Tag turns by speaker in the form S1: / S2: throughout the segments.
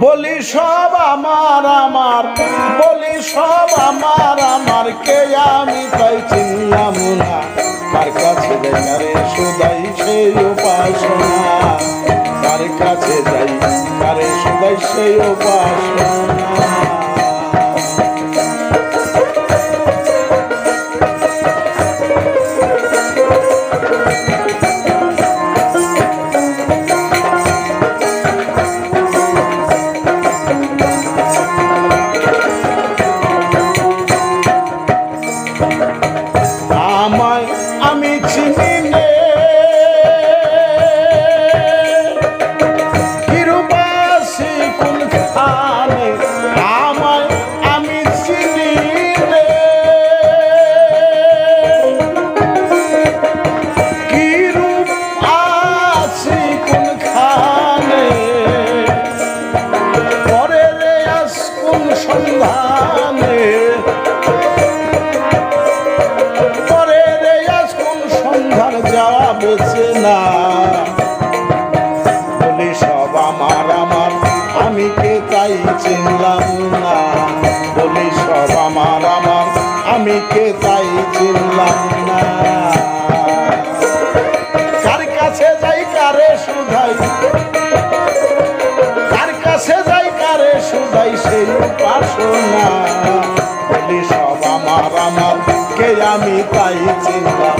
S1: বলি সব আমার আমার। বলি সব আমার আমার। কে আমি তাই চিনলাম না। তার কাছে দেখারে সুদাই সেই উপাসনা। তার কাছে যাই তারে সুদাই সেই উপাসনা। আমি চিনি যাওয়া বেছে না। বলি সব আমার আমার। আমি কে তাই চিনলাম না। বলি সব আমার আমার। আমি কে তাই চিনলাম না। কার কাছে যাই কারে বলি আমার আমার। কে আমি তাই চিনলাম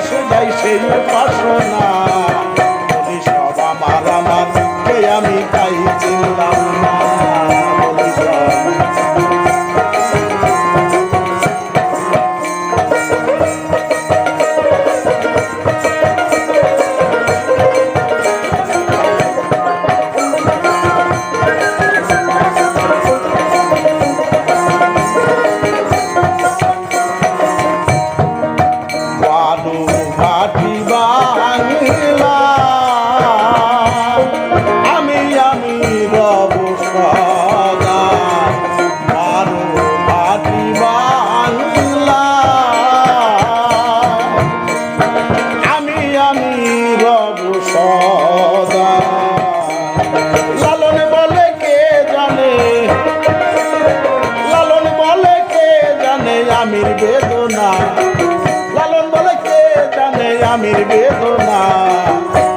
S1: সুজাই সেই উপাসনা আমির বেদনা।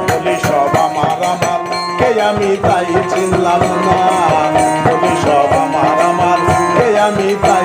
S1: বলি, সব আমার আমার, কে আমি তাই চিনলাম না? বলি, সব আমার আমার, কে আমি তাই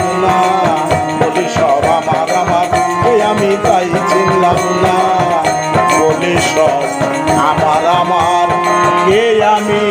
S1: আমার আমার কে আমি?